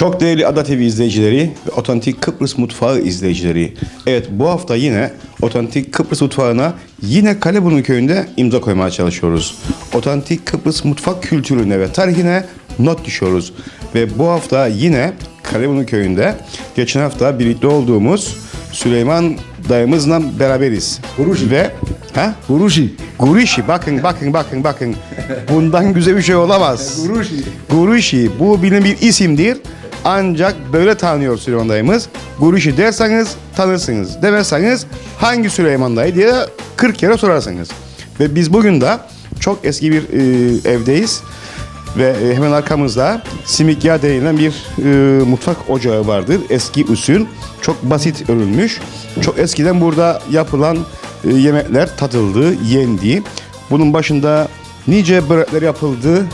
Çok değerli Ada TV izleyicileri ve Otantik Kıbrıs Mutfağı izleyicileri. Evet bu hafta yine Otantik Kıbrıs Mutfağı'na yine Kaleburnu köyünde imza koymaya çalışıyoruz. Otantik Kıbrıs mutfak kültürüne ve tarihine not düşüyoruz. Ve bu hafta yine Kaleburnu köyünde geçen hafta birlikte olduğumuz Süleyman dayımızla beraberiz. Guruji. Ve ha? Guruji. Gurişi bakın bakın bakın bakın. Bundan güzel bir şey olamaz. Guruji. Guruşi bu bilin bir isimdir. Ancak böyle tanıyor Süleyman dayımız. Guruşi derseniz tanırsınız. Demezseniz hangi Süleyman dayı diye 40 kere sorarsınız. Ve biz bugün de çok eski bir e, evdeyiz. Ve e, hemen arkamızda simikya denilen bir e, mutfak ocağı vardır. Eski usul. Çok basit örülmüş. Çok eskiden burada yapılan e, yemekler tadıldı, yendi. Bunun başında nice börekler yapıldı,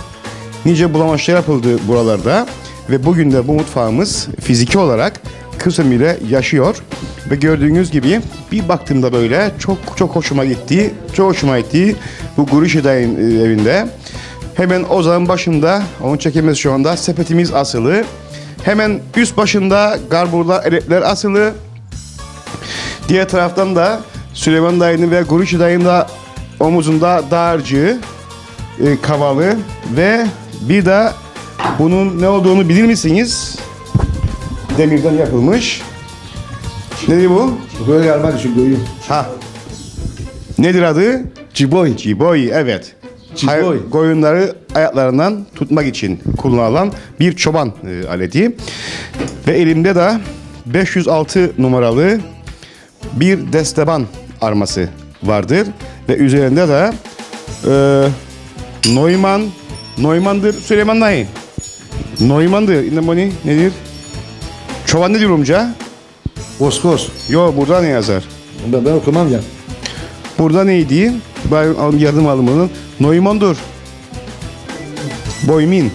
nice bulamaçlar yapıldı buralarda ve bugün de bu mutfağımız fiziki olarak kısım ile yaşıyor ve gördüğünüz gibi bir baktığımda böyle çok çok hoşuma gitti, çok hoşuma gitti bu Gurişi dayın e, evinde. Hemen ocağın başında, onun çekimiz şu anda sepetimiz asılı. Hemen üst başında garburlar, eletler asılı. Diğer taraftan da Süleyman dayının ve Guruşi dayının da omuzunda dağarcığı, e, kavalı ve bir de bunun ne olduğunu bilir misiniz? Demirden yapılmış. Nedir bu? Böyle yarmak için koyuyor. Ha. Nedir adı? Ciboy. Ciboy, evet. Ciboy. Hay- Koyunları ayaklarından tutmak için kullanılan bir çoban e, aleti. Ve elimde de 506 numaralı bir desteban arması vardır. Ve üzerinde de e, Neumann, Neumann'dır Süleyman dayı. Neumann'dır. İnnemoni nedir? Çoban nedir Rumca? Oskos. Yo burada ne yazar? Ben, ben okumam ya. Burada neydi? Ben al- yardım aldım bunu. Neumann'dur. Boymin.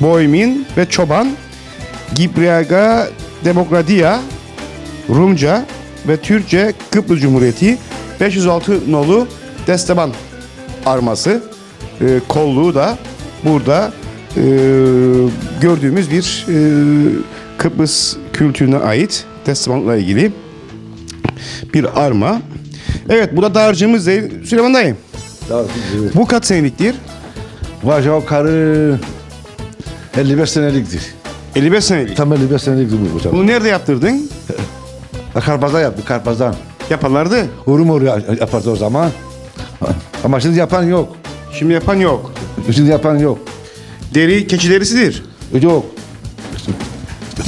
Boymin ve çoban. Gibriaga Demokratia. Rumca ve Türkçe Kıbrıs Cumhuriyeti 506 nolu Desteban arması. Ee, kolluğu da burada e, gördüğümüz bir e, Kıbrıs kültürüne ait Desteban'la ilgili bir arma. Evet bu da dağarcığımız değil. Süleyman dayı. Bu kaç seneliktir? Ya karı 55 seneliktir. 55 senelik. Tam 55 seneliktir bu hocam. Bunu nerede yaptırdın? Karpazdan yaptı, karpazdan. Yaparlardı. Hurum oraya yapardı o zaman. Ama şimdi yapan yok. Şimdi yapan yok. Şimdi yapan yok. Deri keçi derisidir. Yok.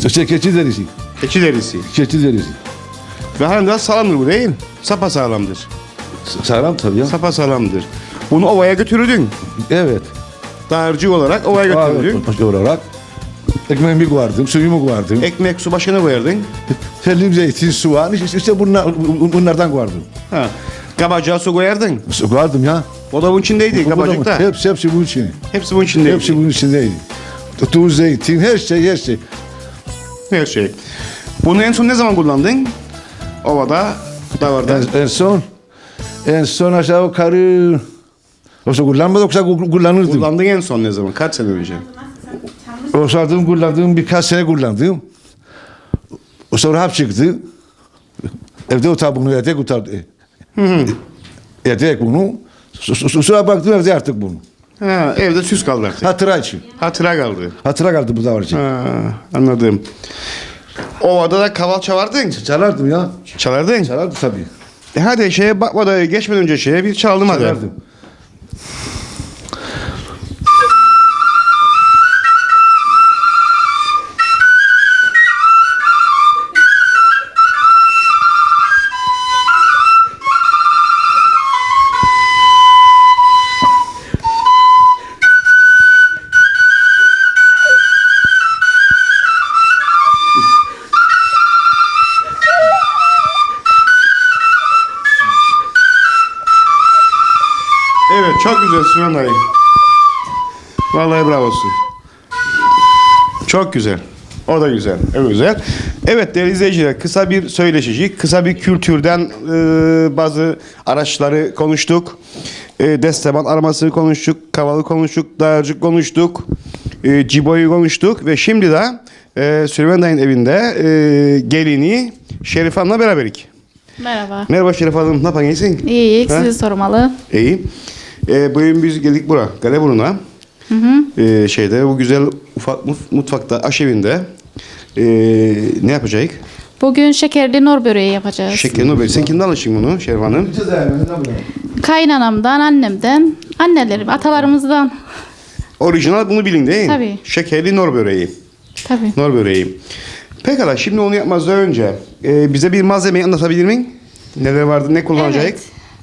Şey, keçi derisi. Keçi derisi. Keçi derisi. Ve daha sağlamdır bu değil. Sapa sağlamdır. Sağlam tabii ya. Sapa sağlamdır. Bunu ovaya götürürdün. Evet. Dağarcık olarak ovaya götürürdün. Evet, olarak. Ekmeğimi koyardım, suyumu koyardım. Ekmek su başına koyardın. Pelim, zeytin, soğan, işte, işte bunlar, bunlardan koyardım. Ha. Kabacağa su koyardın. Su koyardım ya. O da bunun içindeydi kabacıkta. Hepsi, hepsi bunun içinde. Hepsi bunun içindeydi. Hepsi bunun içindeydi. Tuz, zeytin, her şey, her şey. Her şey. Bunu en son ne zaman kullandın? Ovada, davarda. En, en son, en son aşağı yukarı... Yoksa kullanmadı, yoksa ku- kullanırdım. Kullandın en son ne zaman? Kaç sene önce? O sardığım kullandığım birkaç sene kullandım. O sonra hap çıktı. Evde otar bunu, yedek otar. Yedek bunu. Sonra baktım evde artık bunu. Ha, evde süs kaldı artık. Hatıra için. Hatıra kaldı. Hatıra kaldı bu için. Ha, anladım. Ovada da kaval çalardın. Çalardım ya. Çalardın. Çalardım tabii. E hadi şeye bakmadan geçmeden önce şeye bir çalalım hadi. Çalardım. Çok güzel Süleyman dayı. Vallahi bravosun. Çok güzel. O da güzel. Evet güzel. Evet değerli izleyiciler kısa bir söyleşici, kısa bir kültürden e, bazı araçları konuştuk. E, Desteban arması konuştuk, kavalı konuştuk, dağarcık konuştuk. e, Cibo'yu konuştuk ve şimdi de e, Süleyman Dayı'nın evinde e, gelini Şerif Hanım'la beraberik. Merhaba. Merhaba Şerif Hanım, ne iyisin? İyi, Ha? sizi sormalı. İyi. E, bugün biz geldik bura, Galeburun'a. E, şeyde, bu güzel ufak mut- mutfakta, aşevinde e, ne yapacağız? Bugün şekerli nor böreği yapacağız. Şekerini böyle. Sen kimden alışın bunu Şerif Hanım? Kaynanamdan, annemden, annelerim, atalarımızdan. Orijinal bunu bilin değil mi? Tabii. Şekerli nor böreği. Tabii. Nor böreği. Pekala şimdi onu yapmazdan önce e, bize bir malzemeyi anlatabilir miyim? Neler vardı, ne kullanacağız? Evet.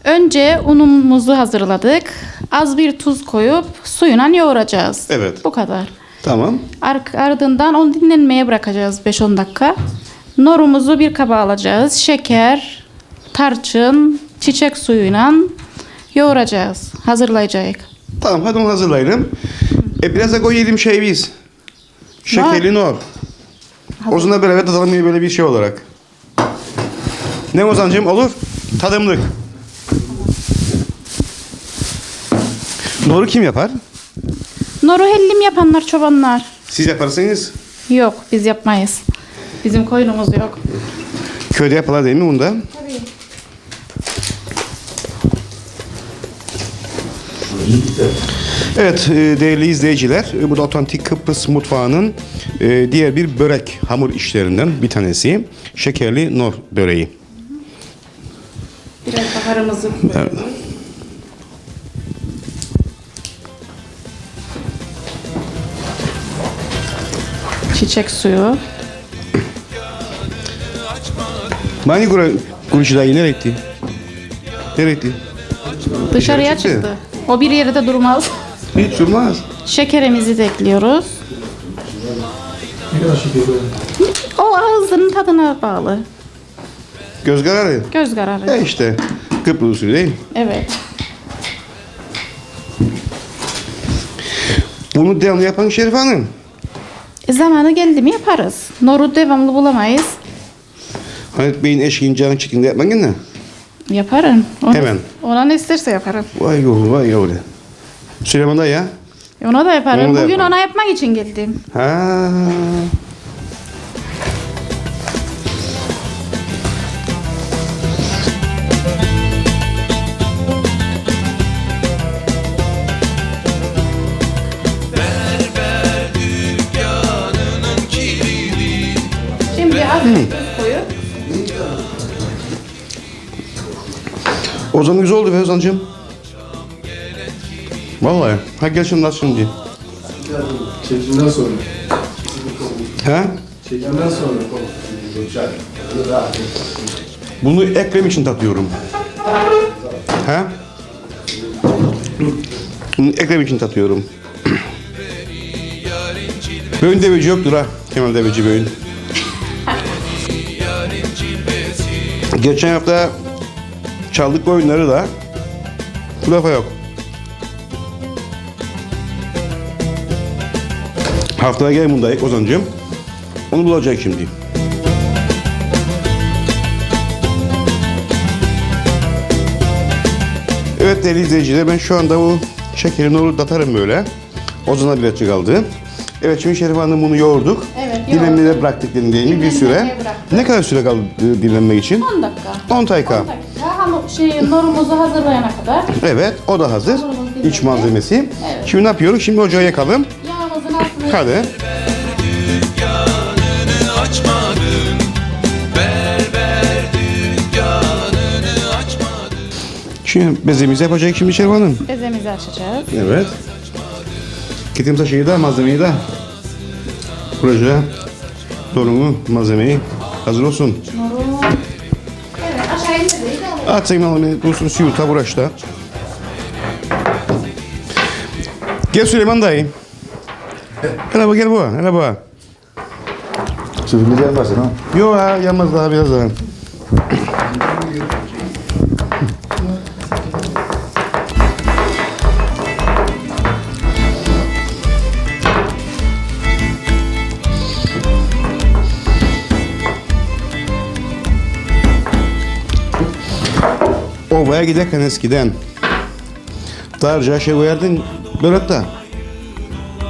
Önce unumuzu hazırladık. Az bir tuz koyup suyuna yoğuracağız. Evet. Bu kadar. Tamam. Ar- ardından onu dinlenmeye bırakacağız 5-10 dakika. Norumuzu bir kaba alacağız. Şeker, tarçın, çiçek suyuyla yoğuracağız. Hazırlayacağız. Tamam hadi onu hazırlayalım. E, biraz da koyalım şey biz. Şekerli nor. Ozan'la beraber tadalım böyle bir şey olarak. Ne Ozan'cığım olur? Tadımlık. Noru kim yapar? Noru hellim yapanlar çobanlar. Siz yaparsınız. Yok biz yapmayız. Bizim koyunumuz yok. Köyde yapılar değil mi bunda? Tabii. Evet e, değerli izleyiciler e, bu da otantik Kıbrıs mutfağının e, diğer bir börek hamur işlerinden bir tanesi. Şekerli nor böreği. Biraz baharımızı Evet. Çiçek suyu. Mani gura kurucu dayı nereye gitti? Nereye gitti? Dışarıya çıktı. çıktı. O bir yerde durmaz. Hiç durmaz. Şekerimizi de ekliyoruz. O ağzının tadına bağlı. Göz kararı. Göz kararı. E işte Kıbrıs usulü değil mi? Evet. Bunu devamlı yapan Şerif Hanım. E, zamanı geldi mi yaparız. Noru devamlı bulamayız. Halit Bey'in eşiğin canı çıktığında yapman gene. Yaparım. Ona, Hemen. Ona ne isterse yaparım. Vay yavrum vay yavrum. Süleyman dayı ya. E, Ona da yaparım. Onu da Bugün yaparım. ona yapmak için geldim. Ha. Koyup O zaman güzel oldu be Ozan'cığım. Vallahi. Ha gel şimdi nasıl şimdi. Çekimden sonra. Ha? Çekimden sonra. Bunu Ekrem için tatıyorum. Ha? Bunu Ekrem için tatıyorum. Böğün deveci yoktur ha. Kemal deveci böğün. Geçen hafta çaldık oyunları da bu defa yok. Haftaya gel bundayık Ozan'cığım. Onu bulacak şimdi. Evet değerli izleyiciler ben şu anda bu şekerini onu datarım böyle. Ozan'a birazcık aldı. Evet şimdi Şerif Hanım bunu yoğurduk. Yoğurduk. bıraktık değil mi bir süre. Dinlenmeye bıraktık. Ne kadar süre kaldı e, dinlenmek için? 10 dakika. 10 dakika. 10 dakika. Hamur, şey, norumuzu hazırlayana kadar Evet o da hazır. Hamurumuz İç malzemesi. Evet. Şimdi ne yapıyoruz? Şimdi ocağı yakalım. yağımızın altını Hadi. Dükkanını açmadın Berber dükkanını açmadın Şimdi bezemizi yapacak şimdi Şerif Hanım. bezemizi açacağız. Evet. Getirdim şeyi de malzemeyi de. Proje sorunu malzemeyi hazır olsun. Atayım malzemeyi dursun suyu tabuğraşta. Gel Süleyman dayı. Hele bak gel bu. Hele bu. Sözümüz gelmesin ha. Yok ha yanmaz daha biraz daha. Ovaya giderken eskiden Darca şey koyardın börekte.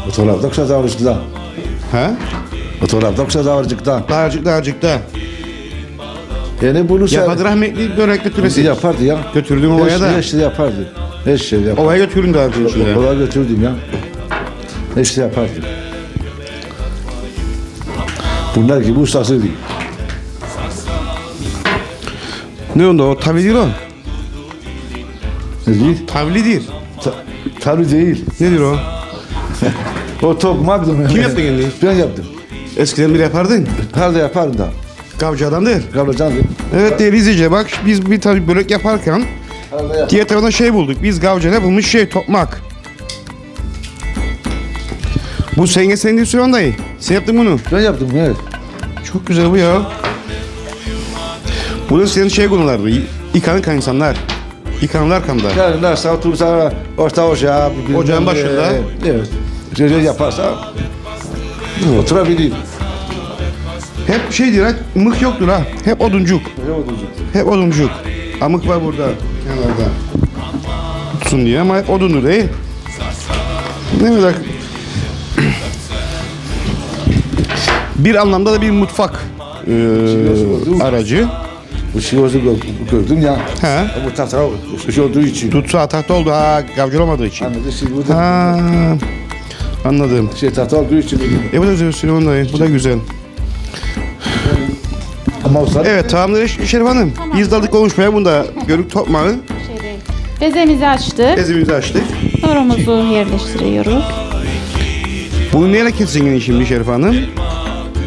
O tarafta kısa davranışta. Ha? O tarafta kısa davranışta. Dağcık dağcıkta. Yani bunu sen... Yapadı rahmetli börek götüresi. Yapardı ya. Götürdüm ovaya da. her şey yapardı. Her şey yapardı. Ovaya dağcığın içinde. Kolay götürdüm ya. Her şey yapardı. Bunlar gibi ustası değil. Ne oldu o? Tavli değil o. Ne değil? Tavlidir. Ta, tabii değil. Nedir o? O tokmaktı. Kim yaptı kendini? Ben yaptım. Eskiden bir yapardın. Her de yapardım da. Kavcı adamdır. Kablocandı. Evet değerli izleyiciler bak biz bir tabii börek yaparken diğer taraftan şey bulduk. Biz Gavca'da bulmuş şey tokmak. Bu senin senin değil Süleyman dayı. Sen yaptın bunu. Ben yaptım evet. Çok güzel bu ya. Burada senin şey konulardı. Yıkanık insanlar. Yıkanırlar kamda. Yani nasıl otursa orta ocağa. bilmem Ocağın ne, başında. Evet. Şöyle yaparsa oturabilir. Hep şey diyor, mık yoktur ha. Hep oduncuk. Ne olacak? Hep oduncuk. Amık var burada kenarda. Tutsun diye ama hep odundur değil. Ne kadar... bir anlamda da bir mutfak eee, aracı. Bu şey oldu gö- gördüm ya. He. Bu tahta şey olduğu için. Tutsa tahta oldu ha gavcı olmadığı için. Anladın şimdi bu da Ha, anladım. şey tahta olduğu için. E bu da güzel Süleyman dayı. Bu da güzel. Ama Evet tamamdır Şerif Hanım. Biz daldık konuşmaya bunda görük tokmağı. Şey. Bezemizi açtık. Ezimizi açtık. Norumuzu yerleştiriyoruz. Bunu neyle keseceksin şimdi Şerif Hanım?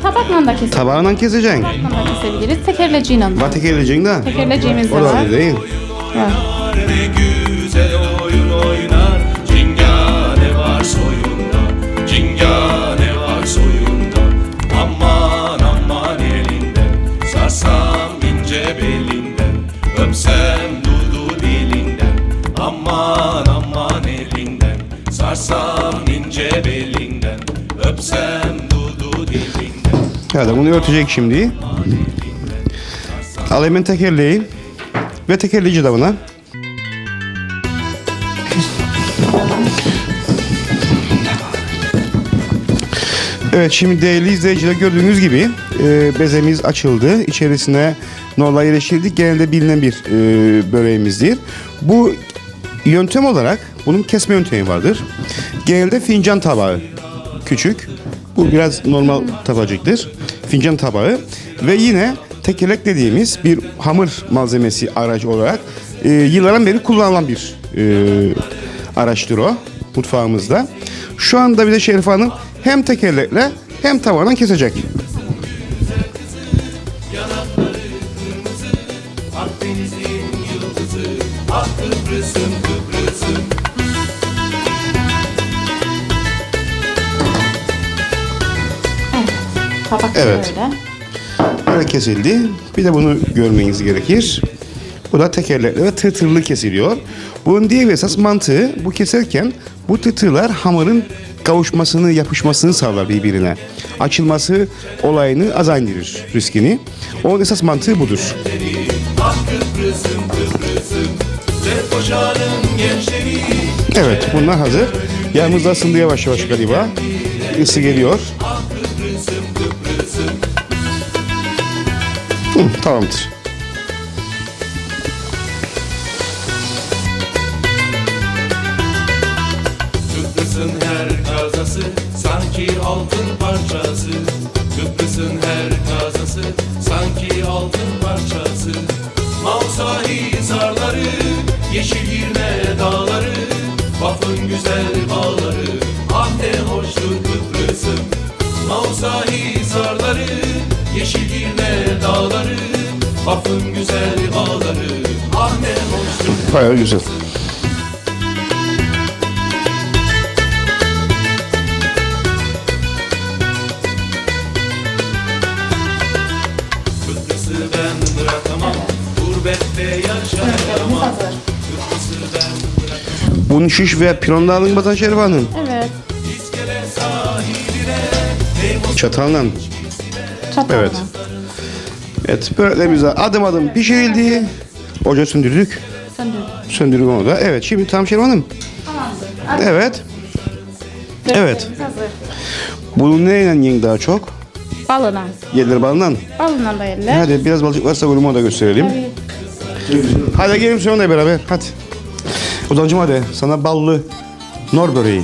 Tabakla da kesebiliriz. Tabağından keseceksin. Tabakla da kesebiliriz. Tekerleciyle de. Vate geleceksin de. Tekerleciğimiz de O da öyle değil. Var. Ne güzel oyun oynar Cingane var soyunda Cingane var soyunda Aman aman elinden Sarsam ince belinden Öpsem dudu dilinden Aman aman elinden Sarsam ince belinden Öpsem dudu dilinden Hadi bunu örtecek şimdi. Ben tekerleği. Ve tekerleyici de buna. Evet şimdi değerli izleyiciler gördüğünüz gibi e, bezemiz açıldı. İçerisine normal yerleştirdik. Genelde bilinen bir e, böreğimizdir. Bu yöntem olarak bunun kesme yöntemi vardır. Genelde fincan tabağı küçük. Bu biraz normal tabacıktır. Fincan tabağı ve yine tekerlek dediğimiz bir hamur malzemesi aracı olarak e, yıllardan beri kullanılan bir e, araçtır o mutfağımızda. Şu anda bir de Şerif Hanım hem tekerlekle hem tavadan kesecek. Evet. böyle. Böyle kesildi. Bir de bunu görmeniz gerekir. Bu da tekerlekli ve tırtırlı kesiliyor. Bunun diğer bir esas mantığı bu keserken bu tırtırlar hamurun kavuşmasını, yapışmasını sağlar birbirine. Açılması olayını az indirir riskini. Onun esas mantığı budur. Evet bunlar hazır. Yağımız da ısındı yavaş yavaş galiba. Isı geliyor. Hı, tamamdır. Kıbrıs'ın her kazası sanki altın parçası. Kıbrıs'ın her kazası sanki altın parçası. Mavsa hisarları, yeşil girne dağları Bafın güzel bağları, ah ne hoştur Kıbrıs'ım. Mavsa hisarları, dağları Bafın güzel bağları, ah ne Bayağı güzel. Kıbrıs'ı ben bırakamam Gurbette yaşayamam Kıbrıs'ı ben bırakamam Bunun şiş ve pironla alın Batan Şerif Hanım. Evet. İskele sahiline Çatalla. Çatalla. Evet. Evet böreklerimiz de adım adım pişirildi. Ocağı söndürdük. Söndürdüm. Söndürdük onu da. Evet şimdi tam Şerif Hanım. Evet. Evet. Köftelerimiz hazır. Bunu neyle yiyin daha çok? Balına. Yediler balından. Balına da yerler. Hadi biraz balık varsa bunu da gösterelim. Tabii. Hadi gelin dayı beraber. Hadi. Ozancım hadi. Sana ballı nor böreği.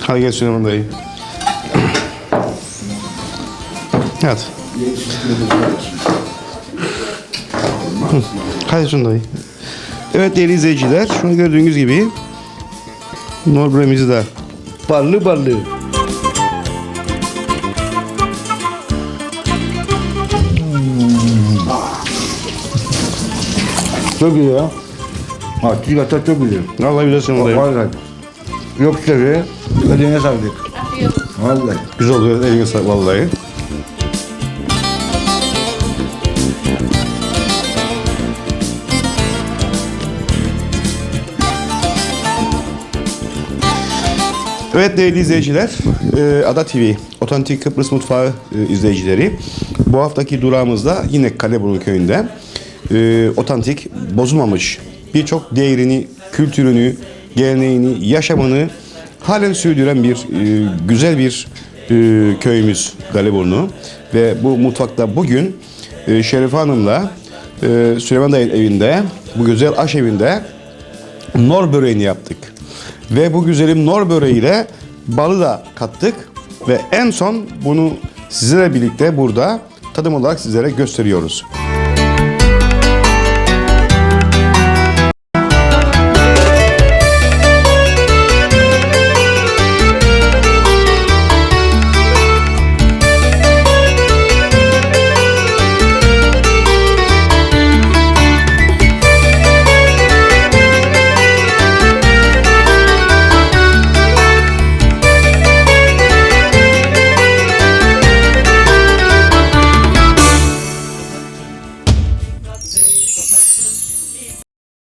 Hadi gel Süleyman dayı. Hadi Süleyman dayı. Evet değerli izleyiciler. Şunu gördüğünüz gibi nor böreğimizi de Ballı ballı. Çok iyi ya. Ha, çikolata çok güzel. Vallahi güzel Süleyman dayı. Vallahi. Yok tabii. Eline sağlık. Vallahi. Güzel oluyor. Eline sağlık vallahi. Evet değerli izleyiciler, e, Ada TV, Otantik Kıbrıs Mutfağı e, izleyicileri. Bu haftaki durağımızda yine Kaleburnu köyünde e, otantik, bozulmamış birçok değerini, kültürünü, geleneğini, yaşamını halen sürdüren bir güzel bir köyümüz Kaleburnu. Ve bu mutfakta bugün Şerife Hanım'la Süleyman Dayı'nın evinde, bu güzel aş evinde nor böreğini yaptık. Ve bu güzelim nor böreğiyle balı da kattık. Ve en son bunu sizlerle birlikte burada tadım olarak sizlere gösteriyoruz.